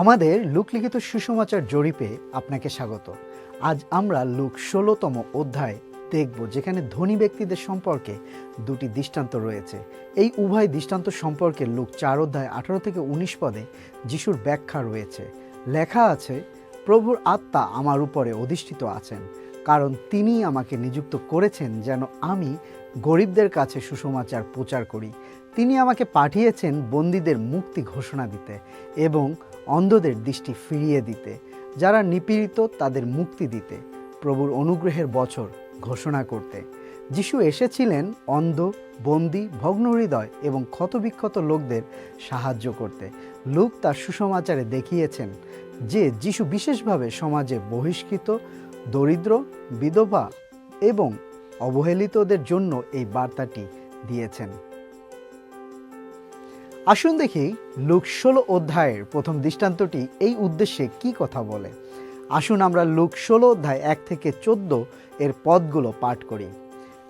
আমাদের লুকলিখিত সুসমাচার জরিপে আপনাকে স্বাগত। আজ আমরা লুক ষোলোতম অধ্যায় দেখব, যেখানে ধনী ব্যক্তিদের সম্পর্কে দুটি দৃষ্টান্ত রয়েছে। এই উভয় দৃষ্টান্ত সম্পর্কে লুক চার অধ্যায় আঠারো থেকে উনিশ পদে যিশুর ব্যাখ্যা রয়েছে। লেখা আছে, প্রভুর আত্মা আমার উপরে অধিষ্ঠিত আছেন, কারণ তিনি আমাকে নিযুক্ত করেছেন যেন আমি গরিবদের কাছে সুসমাচার প্রচার করি। তিনি আমাকে পাঠিয়েছেন বন্দীদের মুক্তি ঘোষণা দিতে এবং অন্ধদের দৃষ্টি ফিরিয়ে দিতে, যারা নিপীড়িত তাদের মুক্তি দিতে, প্রভুর অনুগ্রহের বছর ঘোষণা করতে। যিশু এসেছিলেন অন্ধ, বন্দি, ভগ্ন হৃদয় এবং ক্ষতবিক্ষত লোকদের সাহায্য করতে। লুক তার সুসমাচারে দেখিয়েছেন যে যিশু বিশেষভাবে সমাজে বহিষ্কৃত, দরিদ্র, বিধবা এবং অবহেলিতদের জন্য এই বার্তাটি দিয়েছেন। আসুন দেখি লুক ষোলো অধ্যায়ের প্রথম দৃষ্টান্তটি এই উদ্দেশ্যে কি কথা বলে। আসুন আমরা লুক ষোলো অধ্যায় এক থেকে চোদ্দ এর পদগুলো পাঠ করি।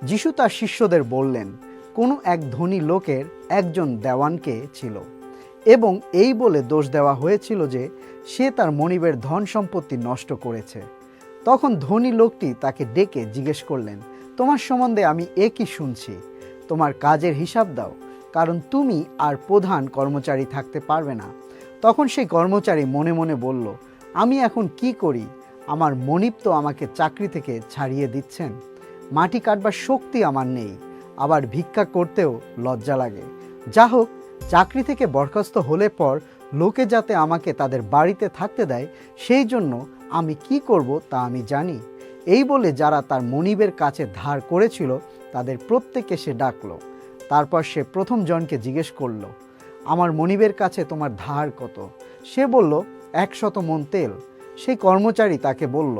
যিশু তার শিষ্যদের বললেন, কোনো এক ধনী লোকের একজন দেওয়ানকে ছিল এবং এই বলে দোষ দেওয়া হয়েছিল যে সে তার মনিবের ধন সম্পত্তি নষ্ট করেছে। তখন ধনী লোকটি তাকে ডেকে জিজ্ঞেস করলেন, তোমার সম্বন্ধে আমি এ কি শুনছি? তোমার কাজের হিসাব দাও। কারণ তুমি আর প্রধান কর্মচারী থাকতে পারবে না। তখন সেই কর্মচারী মনে মনে বলল, আমি এখন কি করি? আমার মনিব তো আমাকে চাকরি থেকে ছাড়িয়ে দিচ্ছেন। মাটি কাটবার শক্তি আমার নেই। আবার ভিক্ষা করতেও লজ্জা লাগে। যা হোক, চাকরি থেকে বরখাস্ত হলে পর লোকে যাতে আমাকে তাদের বাড়িতে থাকতে দেয়, সেই জন্য আমি কি করব তা আমি জানি। এই বলে যারা তার মনিবের কাছে ধার করেছিল, তাদের প্রত্যেকে সে ডাকলো। তারপর সে প্রথম জনকে জিজ্ঞেস করল, আমার মনিবের কাছে তোমার ধার কত? সে বলল, একশত মন তেল। সেই কর্মচারী তাকে বলল,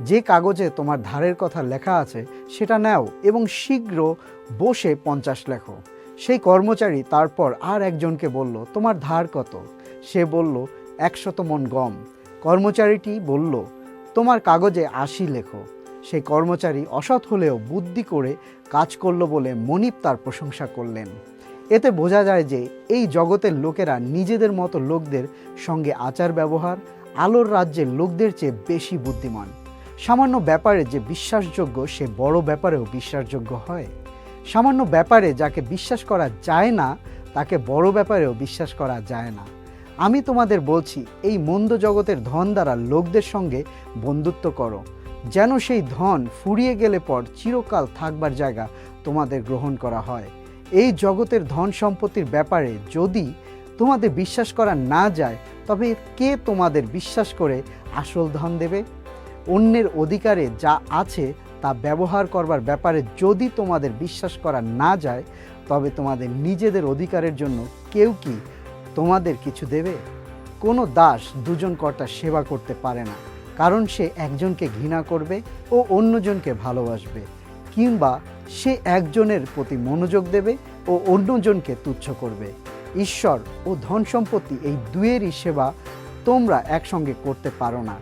যে কাগজে তোমার ধারের কথা লেখা আছে সেটা নাও এবং শীঘ্র বসে পঞ্চাশ লেখো। সেই কর্মচারী তারপর আর একজনকে বলল, তোমার ধার কত? সে বলল, একশত মন গম। কর্মচারীটি বলল, তোমার কাগজে আশি লেখো। সেই কর্মচারী অসৎ হলেও বুদ্ধি করে কাজ করল বলে মনিব তার প্রশংসা করলেন। এতে বোঝা যায় যে এই জগতের লোকেরা নিজেদের মতো লোকদের সঙ্গে আচার ব্যবহার, আলোর রাজ্যের লোকদের চেয়ে বেশি বুদ্ধিমান। সামান্য ব্যাপারে যে বিশ্বাসযোগ্য, সে বড় ব্যাপারেও বিশ্বাসযোগ্য হয়। সামান্য ব্যাপারে যাকে বিশ্বাস করা যায় না, তাকে বড় ব্যাপারেও বিশ্বাস করা যায় না। আমি তোমাদের বলছি, এই মন্দ জগতের ধন দ্বারা লোকদের সঙ্গে বন্ধুত্ব করো। যেন সেই ধন ফুরিয়ে গেলে পর চিরকাল থাকবার জায়গা তোমাদের গ্রহণ করা হয়। এই জগতের ধন সম্পত্তির ব্যাপারে যদি তোমাদের বিশ্বাস করা না যায়, তবে কে তোমাদের বিশ্বাস করে আসল ধন দেবে? অন্যের অধিকারে যা আছে তা ব্যবহার করবার ব্যাপারে যদি তোমাদের বিশ্বাস করা না যায়, তবে তোমাদের নিজেদের অধিকারের জন্য কেউ কি তোমাদের কিছু দেবে? কোনো দাস দুজন কর্তা সেবা করতে পারে না। কারণ সে একজনকে ঘৃণা করবে ও অন্যজনকে ভালোবাসবে, কিংবা সে একজনের প্রতি মনোযোগ দেবে ও অন্যজনকে তুচ্ছ করবে। ঈশ্বর ও ধন সম্পত্তি এই দুয়েরই সেবা তোমরা একসঙ্গে করতে পারো না।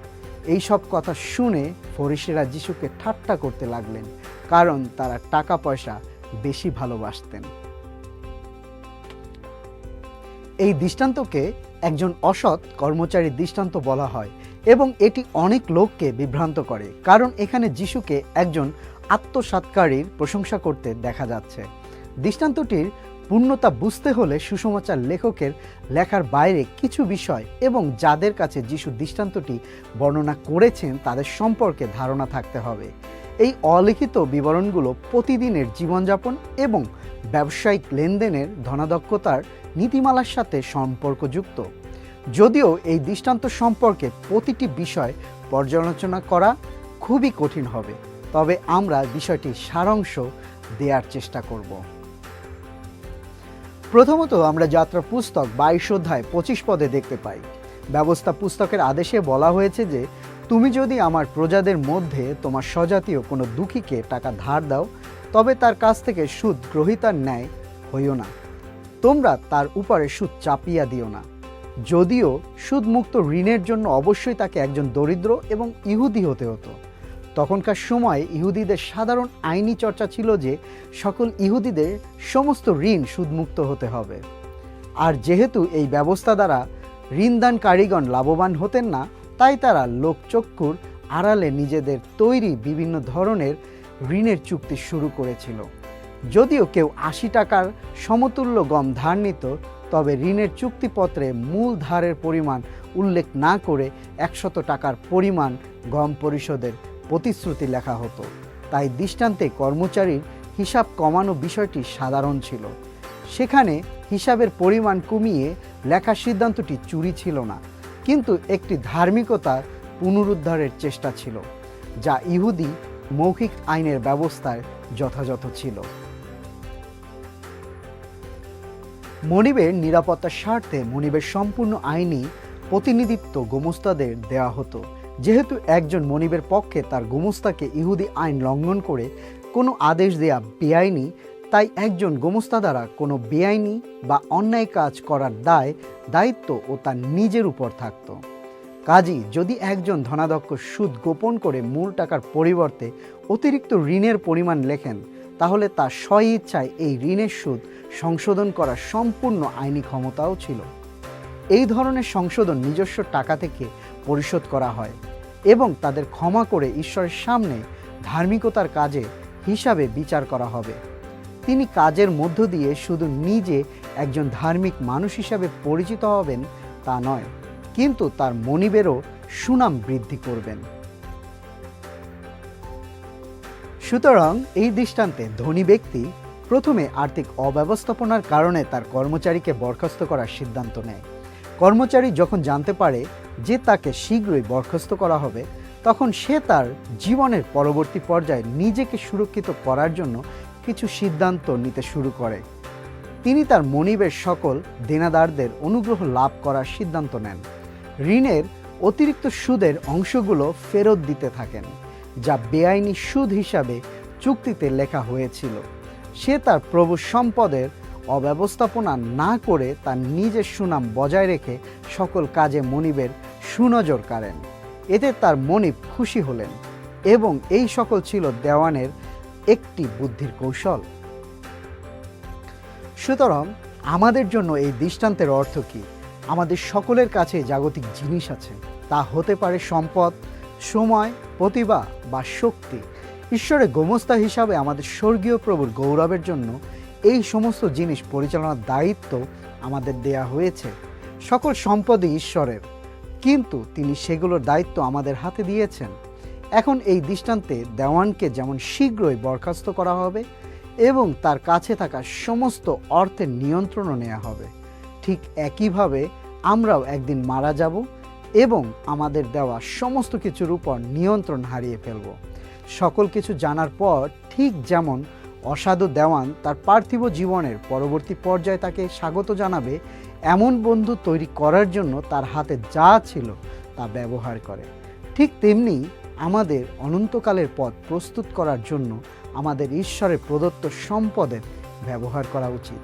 এই সব কথা শুনে ফরিসেরা যিশুকে ঠাট্টা করতে লাগলেন, কারণ তারা টাকা পয়সা বেশি ভালোবাসতেন। এই দৃষ্টান্তকে একজন অসৎ কর্মচারীর দৃষ্টান্ত বলা হয়। এবং এটি অনেক লোককে বিভ্রান্ত করে, কারণ এখানে যিশুকে একজন আত্মসাৎকারীর প্রশংসা করতে দেখা যাচ্ছে। দৃষ্টান্তটির পূর্ণতা বুঝতে হলে সুসমাচার লেখকের লেখার বাইরে কিছু বিষয় এবং যাদের কাছে যিশু দৃষ্টান্তটি বর্ণনা করেছেন তাদের সম্পর্কে ধারণা থাকতে হবে। এই অলিখিত বিবরণগুলো প্রতিদিনের জীবনযাপন এবং ব্যবসায়িক লেনদেনের ধনাদক্ষতার নীতিমালার সাথে সম্পর্কযুক্ত। যদিও এই দৃষ্টান্ত সম্পর্কে প্রতিটি বিষয় পর্যালোচনা করা খুবই কঠিন হবে, তবে আমরা বিষয়টির সারাংশ দেওয়ার চেষ্টা করব। প্রথমত আমরা যাত্রা পুস্তক বাইশ অধ্যায় পঁচিশ পদে দেখতে পাই। ব্যবস্থা পুস্তকের আদেশে বলা হয়েছে যে, তুমি যদি আমার প্রজাদের মধ্যে তোমার স্বজাতীয় কোনো দুঃখীকে টাকা ধার দাও, তবে তার কাছ থেকে সুদ গ্রহিতার ন্যায় হইও না। তোমরা তার উপরে সুদ চাপিয়া দিও না। যদিও সুদমুক্ত ঋণের জন্য অবশ্যই তাকে একজন দরিদ্র এবং ইহুদি হতে হতো। তখনকার সময় ইহুদিদের সাধারণ আইনি চর্চা ছিল যে সকল ইহুদিদের সমস্ত ঋণ সুদমুক্ত হতে হবে। আর যেহেতু এই ব্যবস্থা দ্বারা ঋণদান কারিগণ লাভবান হতেন না, তাই তারা লোকচক্ষুর আড়ালে নিজেদের তৈরি বিভিন্ন ধরনের ঋণের চুক্তি শুরু করেছিল। যদিও কেউ আশি টাকার সমতুল্য গম ধার নিত তবে ঋণের চুক্তিপত্রে মূল ধারের পরিমাণ উল্লেখ না করে একশত টাকার পরিমাণ গম পরিশোধের প্রতিশ্রুতি লেখা হতো। তাই দৃষ্টান্তে কর্মচারীর হিসাব কমানো বিষয়টি সাধারণ ছিল। সেখানে হিসাবের পরিমাণ কমিয়ে লেখার সিদ্ধান্তটি চুরি ছিল না। কিন্তু একটি ধার্মিকতার পুনরুদ্ধারের চেষ্টা ছিল, যা ইহুদি মৌখিক আইনের ব্যবস্থায় যথাযথ ছিল। মনিবের নিরাপত্তার স্বার্থে মনিবের সম্পূর্ণ আইনি প্রতিনিধিত্ব গোমস্তাদের দেওয়া হতো। যেহেতু একজন মনিবের পক্ষে তার গোমস্তাকে ইহুদি আইন লঙ্ঘন করে কোনো আদেশ দেয়া বেআইনি, তাই একজন গোমস্তা দ্বারা কোনো বেআইনি বা অন্যায় কাজ করার দায়, দায়িত্ব ও তার নিজের উপর থাকত। কাজী, যদি একজন ধনাধ্যক্ষ সুদ গোপন করে মূল টাকার পরিবর্তে অতিরিক্ত ঋণের পরিমাণ লেখেন তাহলে তার স্ব ইচ্ছায় এই ঋণের সুদ সংশোধন করার সম্পূর্ণ আইনি ক্ষমতাও ছিল। এই ধরনের সংশোধন নিজস্ব টাকা থেকে পরিশোধ করা হয় এবং তাদের ক্ষমা করে ঈশ্বরের সামনে ধার্মিকতার কাজে হিসাবে বিচার করা হবে। তিনি কাজের মধ্য দিয়ে শুধু নিজে একজন ধার্মিক মানুষ হিসাবে পরিচিত হবেন তা নয়, কিন্তু তার মনিবেরও সুনাম বৃদ্ধি করবেন। সুতরাং এই দৃষ্টান্তে ধনী ব্যক্তি প্রথমে আর্থিক অব্যবস্থাপনার কারণে তার কর্মচারীকে বরখাস্ত করার সিদ্ধান্ত নেয়। কর্মচারী যখন জানতে পারে যে তাকে শীঘ্রই বরখাস্ত করা হবে, তখন সে তার জীবনের পরবর্তী পর্যায়ে নিজেকে সুরক্ষিত করার জন্য কিছু সিদ্ধান্ত নিতে শুরু করে। তিনি তার মনিবের সকল দেনাদারদের অনুগ্রহ লাভ করার সিদ্ধান্ত নেন। ঋণের অতিরিক্ত সুদের অংশগুলো ফেরত দিতে থাকেন। যা বেআইনি সুদ হিসাবে চুক্তিতে লেখা হয়েছিল। সে তার প্রভু সম্পদের অব্যবস্থাপনা না করে তার নিজের সুনাম বজায় রেখে সকল কাজে মনিবের সুনজর কাড়েন। এতে তার মনিব খুশি হলেন এবং এই সকল ছিল দেওয়ানের একটি বুদ্ধির কৌশল। সুতরাং আমাদের জন্য এই দৃষ্টান্তের অর্থ কি? আমাদের সকলের কাছে জাগতিক জিনিস আছে। তা হতে পারে সম্পদ সময়, প্রতিভা বা শক্তি ঈশ্বরের গোমস্তা হিসাবে আমাদের স্বর্গীয় প্রভুর গৌরবের জন্য এই সমস্ত জিনিস পরিচালনার দায়িত্ব আমাদের দেয়া হয়েছে। সকল সম্পদই ঈশ্বরের, কিন্তু তিনি সেগুলোর দায়িত্ব আমাদের হাতে দিয়েছেন। এখন এই দৃষ্টান্তে দেওয়ানকে যেমন শীঘ্রই বরখাস্ত করা হবে এবং তার কাছে থাকা সমস্ত অর্থের নিয়ন্ত্রণও নেওয়া হবে। ঠিক একইভাবে আমরাও একদিন মারা যাব এবং আমাদের দেওয়া সমস্ত কিছুর উপর নিয়ন্ত্রণ হারিয়ে ফেলব। সকল কিছু জানার পর ঠিক যেমন অসাধু দেওয়ান তার পার্থিব জীবনের পরবর্তী পর্যায়ে তাকে স্বাগত জানাবে, এমন বন্ধু তৈরি করার জন্য তার হাতে যা ছিল তা ব্যবহার করে। ঠিক তেমনি আমাদের অনন্তকালের পথ প্রস্তুত করার জন্য আমাদের ঈশ্বরের প্রদত্ত সম্পদের ব্যবহার করা উচিত।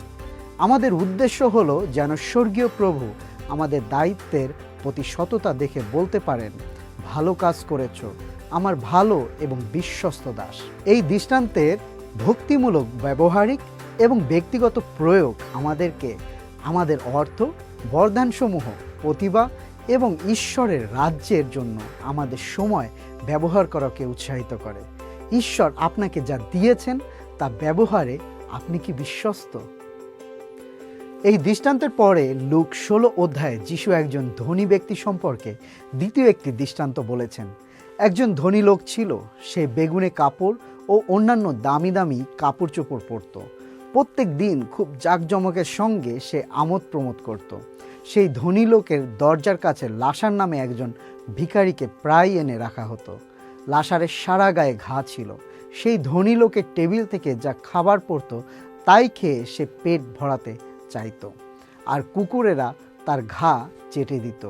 আমাদের উদ্দেশ্য হলো যেন স্বর্গীয় প্রভু আমাদের দায়িত্বের প্রতি সততা দেখে বলতে পারেন, ভালো কাজ করেছ, আমার ভালো এবং বিশ্বস্ত দাস। এই দৃষ্টান্তের ভক্তিমূলক, ব্যবহারিক এবং ব্যক্তিগত প্রয়োগ আমাদেরকে আমাদের অর্থ, বরদানসমূহ, প্রতিভা এবং ঈশ্বরের রাজ্যের জন্য আমাদের সময় ব্যবহার করাকে উৎসাহিত করে। ঈশ্বর আপনাকে যা দিয়েছেন, তা ব্যবহারে আপনি কি বিশ্বস্ত? এই দৃষ্টান্তের পরে লুক ষোলো অধ্যায়ে যিশু একজন ধনী ব্যক্তি সম্পর্কে দ্বিতীয় একটি দৃষ্টান্ত বলেছেন। একজন ধনী লোক ছিল, সে বেগুনে কাপড় ও অন্যান্য দামি দামি কাপড় চোপড় পরত। প্রত্যেক দিন খুব জাঁকজমকের সঙ্গে সে আমোদ প্রমোদ করত। সেই ধনী লোকের দরজার কাছে লাসার নামে একজন ভিখারিকে প্রায় এনে রাখা হতো। লাসারের সারা গায়ে ঘা ছিল। সেই ধনী লোকের টেবিল থেকে যা খাবার পড়তো তাই খেয়ে সে পেট ভরাতে চাইতো। আর কুকুরেরা তার ঘা চেটে দিত।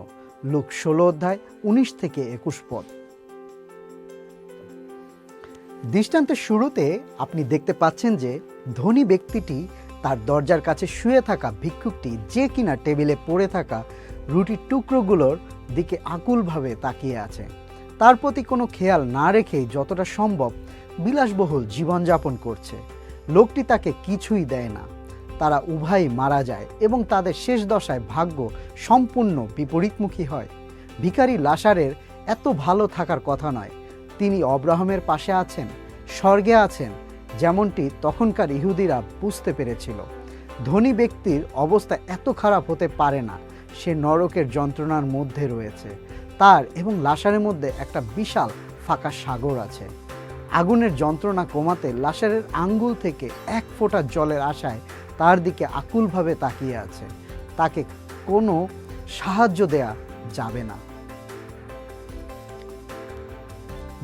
লোক ষোলো অধ্যায় উনিশ থেকে একুশ পদ। দৃষ্টান্তের শুরুতে আপনি দেখতে পাচ্ছেন যে ধনী ব্যক্তিটি তার দরজার কাছে শুয়ে থাকা ভিক্ষুকটি যে কিনা টেবিলে পড়ে থাকা রুটির টুকরোগুলোর দিকে আকুলভাবে তাকিয়ে আছে। তার প্রতি কোনো খেয়াল না রেখেই যতটা সম্ভব বিলাসবহুল জীবনযাপন করছে। লোকটি তাকে কিছুই দেয় না। তারা উভয়ই মারা যায় এবং তাদের শেষ দশায় ভাগ্য সম্পূর্ণ বিপরীতমুখী হয়। ভিখারি লাসারের এত ভালো থাকার কথা নয়। তিনি অব্রাহামের পাশে আছেন, স্বর্গে আছেন, যেমনটি তখনকার ইহুদিরা বুঝতে পেরেছিল। ধনী ব্যক্তির অবস্থা এত খারাপ হতে পারে না। সে নরকের যন্ত্রণার মধ্যে রয়েছে। তার এবং লাসারের মধ্যে একটা বিশাল ফাঁকা সাগর আছে। আগুনের যন্ত্রণা কমাতে লাসারের আঙ্গুল থেকে এক ফোঁটা জলের আশায় তার দিকে আকুলভাবে তাকিয়ে আছে। তাকে কোনো সাহায্য দেয়া যাবে না।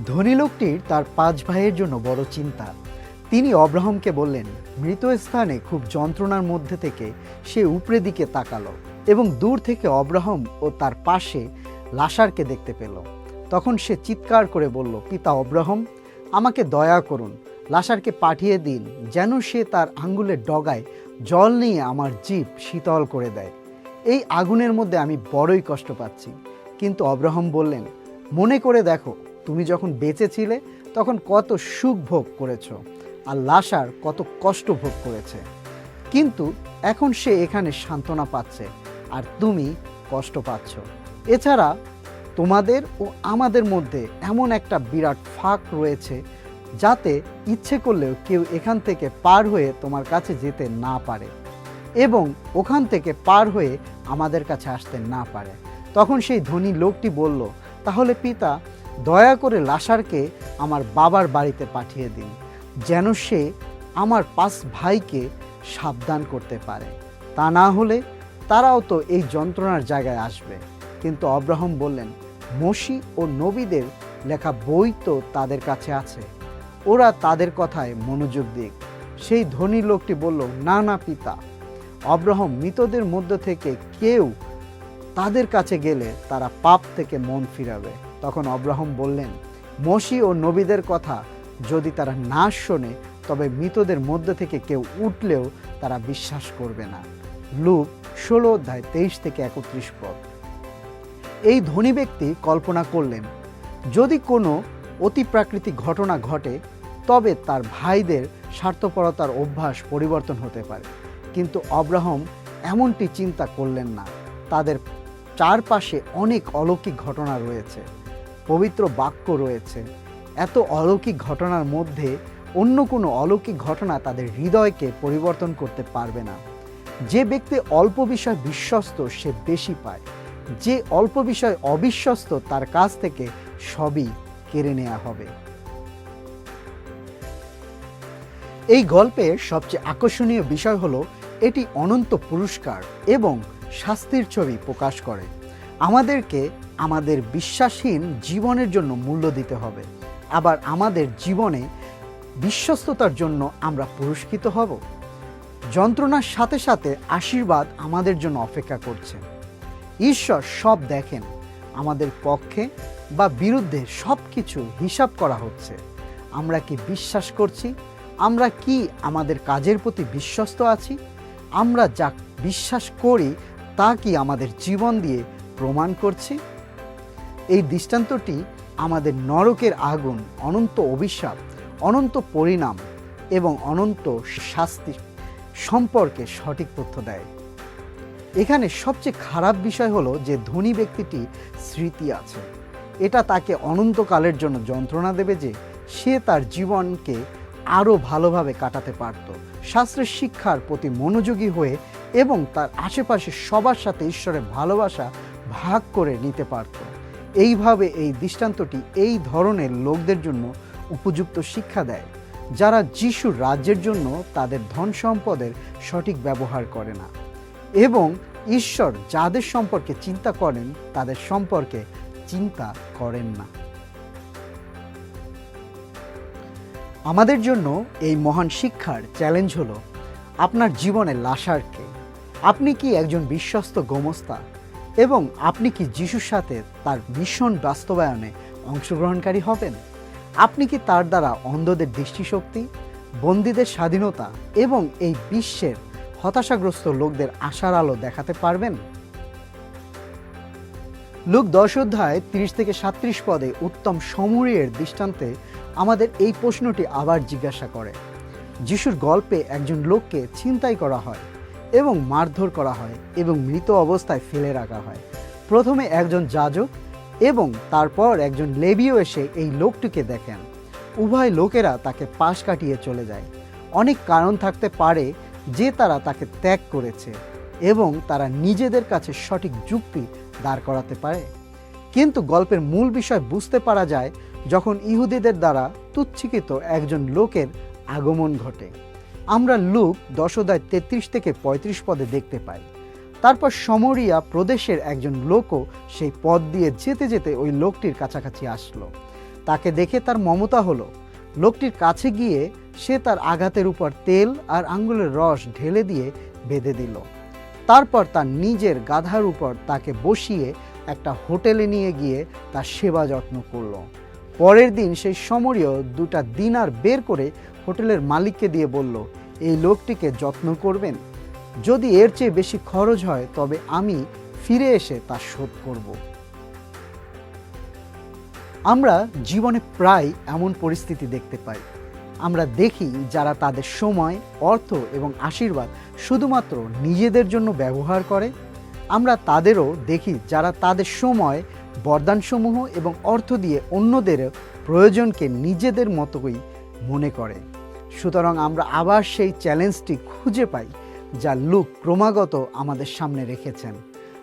ধনী লোকটির তার পাঁচ ভাইয়ের জন্য বড় চিন্তা। তিনি অব্রাহামকে বললেন, মৃত স্থানে খুব যন্ত্রণার মধ্যে থেকে সে উপরে দিকে তাকালো এবং দূর থেকে অব্রাহাম ও তার পাশে লাসারকে দেখতে পেল। তখন সে চিৎকার করে বলল, পিতা অব্রাহাম, আমাকে দয়া করুন। লাসারকে পাঠিয়ে দিন, যেন সে তার আঙ্গুলের ডগায় জল নিয়ে আমার জীব শীতল করে দেয়। এই আগুনের মধ্যে আমি বড়ই কষ্ট পাচ্ছি। কিন্তু অব্রাহম বললেন, মনে করে দেখো, তুমি যখন বেঁচে ছিলে তখন কত সুখ ভোগ করেছ আর লাশার কত কষ্ট ভোগ করেছে। কিন্তু এখন সে এখানে সান্ত্বনা পাচ্ছে আর তুমি কষ্ট পাচ্ছ। এছাড়া তোমাদের ও আমাদের মধ্যে এমন একটা বিরাট ফাঁক রয়েছে যাতে ইচ্ছে করলেও কেউ এখান থেকে পার হয়ে তোমার কাছে যেতে না পারে এবং ওখান থেকে পার হয়ে আমাদের কাছে আসতে না পারে। তখন সেই ধনী লোকটি বলল, তাহলে পিতা, দয়া করে লাসারকে আমার বাবার বাড়িতে পাঠিয়ে দিন, যেন সে আমার পাঁচ ভাইকে সাবধান করতে পারে। তা না হলে তারাও তো এই যন্ত্রণার জায়গায় আসবে। কিন্তু অব্রাহম বললেন, মসি ও নবীদের লেখা বই তো তাদের কাছে আছে। ওরা তাদের কথায় মনোযোগ দিক। সেই ধনী লোকটি বলল না না পিতা অব্রাহম মৃতদের মধ্য থেকে কেউ তাদের কাছে গেলে তারা পাপ থেকে মন ফিরাবে। তখন অব্রাহম বললেন, মসি ও নবীদের কথা যদি তারা না শোনে, তবে মৃতদের মধ্য থেকে কেউ উঠলেও তারা বিশ্বাস করবে না। লুক ষোলো অধ্যায় তেইশ থেকে একত্রিশ পদ। এই ধনী ব্যক্তি কল্পনা করলেন, যদি কোনো অতিপ্রাকৃতিক ঘটনা ঘটে, তবে তার ভাইদের স্বার্থপরতার অভ্যাস পরিবর্তন হতে পারে। কিন্তু অব্রাহম এমনটি চিন্তা করলেন না। তাদের চারপাশে অনেক অলৌকিক ঘটনা রয়েছে, পবিত্র বাক্য রয়েছে। এত অলৌকিক ঘটনার মধ্যে অন্য কোনো অলৌকিক ঘটনা তাদের হৃদয়কে পরিবর্তন করতে পারবে না। যে ব্যক্তি অল্প বিষয় বিশ্বস্ত, সে বেশি পায়। যে অল্প বিষয় অবিশ্বস্ত, তার কাছ থেকে সবই কেড়ে নেওয়া হবে। এই গল্পের সবচেয়ে আকর্ষণীয় বিষয় হলো, এটি অনন্ত পুরস্কার এবং শাস্তির ছবি প্রকাশ করে। আমাদেরকে আমাদের বিশ্বাসহীন জীবনের জন্য মূল্য দিতে হবে। আবার আমাদের জীবনে বিশ্বস্ততার জন্য আমরা পুরস্কৃত হব। যন্ত্রণার সাথে সাথে আশীর্বাদ আমাদের জন্য অপেক্ষা করছে। ঈশ্বর সব দেখেন। আমাদের পক্ষে বা বিরুদ্ধে সব কিছু হিসাব করা হচ্ছে। আমরা কি বিশ্বাস করছি? আমরা কি আমাদের কাজের প্রতি বিশ্বস্ত আছি? আমরা যা বিশ্বাস করি, তা কি আমাদের জীবন দিয়ে প্রমাণ করছি? এই দৃষ্টান্তটি আমাদের নরকের আগুন, অনন্ত অভিশাপ, অনন্ত পরিণাম এবং অনন্ত শাস্তি সম্পর্কে সঠিক তথ্য দেয়। এখানে সবচেয়ে খারাপ বিষয় হলো যে ধনী ব্যক্তিটি স্মৃতি আছে। এটা তাকে অনন্তকালের জন্য যন্ত্রণা দেবে যে সে তার জীবনকে আরও ভালোভাবে কাটাতে পারত। শাস্ত্রের শিক্ষার প্রতি মনোযোগী হয়ে এবং তার আশেপাশে সবার সাথে ঈশ্বরের ভালোবাসা ভাগ করে নিতে পারত। এইভাবে এই দৃষ্টান্তটি এই ধরনের লোকদের জন্য উপযুক্ত শিক্ষা দেয়, যারা যিশুর রাজ্যের জন্য তাদের ধন সম্পদের সঠিক ব্যবহার করে না। এবং ঈশ্বর যাদের সম্পর্কে চিন্তা করেন, তাদের সম্পর্কে চিন্তা করেন না। আমাদের জন্য এই মহান শিক্ষার চ্যালেঞ্জ হলো আপনার জীবনে লাসারকে আপনি কি একজন বিশ্বস্ত গোমস্তা এবং আপনি কি যিশুর সাথে তার মিশন বাস্তবায়নে অংশগ্রহণকারী হবেন? আপনি কি তার দ্বারা অন্ধদের দৃষ্টিশক্তি, বন্দীদের স্বাধীনতা এবং এই বিশ্বের হতাশাগ্রস্ত লোকদের আশার আলো দেখাতে পারবেন? লোক দশ অধ্যায় তিরিশ থেকে সাত্রিশ পদে উত্তম সমুরিয়ের দৃষ্টান্তে আমাদের এই প্রশ্নটি আবার জিজ্ঞাসা করে। যিশুর গল্পে একজন লোককে ছিনতাই করা হয় এবং মারধর করা হয় এবং মৃত অবস্থায় ফেলে রাখা হয়। প্রথমে একজন যাজক এবং তারপর একজন লেবিও এসে এই লোকটিকে দেখেন। উভয় লোকেরা তাকে পাশ কাটিয়ে চলে যায়। অনেক কারণ থাকতে পারে যে তারা তাকে ত্যাগ করেছে এবং তারা নিজেদের কাছে সঠিক যুক্তি দাঁড় করাতে পারে। কিন্তু গল্পের মূল বিষয় বুঝতে পারা যায় যখন ইহুদিদের দ্বারা তুচ্ছিকিত একজন লোকের আগমন ঘটে। আমরা লুক দশদায় তেত্রিশ থেকে পঁয়ত্রিশ পদে দেখতে পাই। তারপর সমরিয়া প্রদেশের একজন লোকও সেই পথ দিয়ে যেতে যেতে ওই লোকটির কাছাকাছি আসলো। তাকে দেখে তার মমতা হলো। লোকটির কাছে গিয়ে সে তার আঘাতের উপর তেল আর আঙ্গুলের রস ঢেলে দিয়ে বেঁধে দিল। তারপর তার নিজের গাধার উপর তাকে বসিয়ে একটা হোটেলে নিয়ে গিয়ে তার সেবা যত্ন করল। পরের দিন সেই সমরীয় দুটা দিনার বের করে হোটেলের মালিককে দিয়ে বলল, এই লোকটিকে যত্ন করবেন? যদি এর চেয়ে বেশি খরচ হয়, তবে আমি ফিরে এসে তা শোধ করব। আমরা জীবনে প্রায় এমন পরিস্থিতি দেখতে পাই। আমরা দেখি যারা তাদের সময়, অর্থ এবং আশীর্বাদ শুধুমাত্র নিজেদের জন্য ব্যবহার করে। আমরা তাদেরও দেখি যারা তাদের সময়, বরদানসমূহ এবং অর্থ দিয়ে অন্যদের প্রয়োজনকে নিজেদের মতোই মনে করে। সুতরাং আমরা আবার সেই চ্যালেঞ্জটি খুঁজে পাই যা লুক ক্রমাগত আমাদের সামনে রেখেছেন।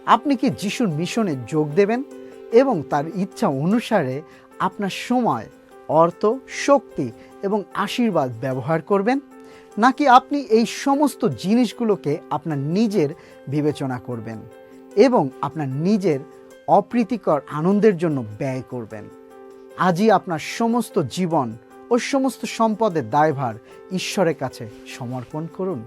আপনি কি যিশুর মিশনে যোগ দেবেন এবং তার ইচ্ছা অনুসারে আপনার সময়, অর্থ, শক্তি এবং আশীর্বাদ ব্যবহার করবেন, নাকি আপনি এই সমস্ত জিনিসগুলোকে আপনার নিজের বিবেচনা করবেন এবং আপনার নিজের অপ্রীতিকর আনন্দের জন্য ব্যয় করবেন? আজই আপনার সমস্ত জীবন ও সমস্ত সম্পদের দায়ভার ঈশ্বরের কাছে সমর্পণ করুন।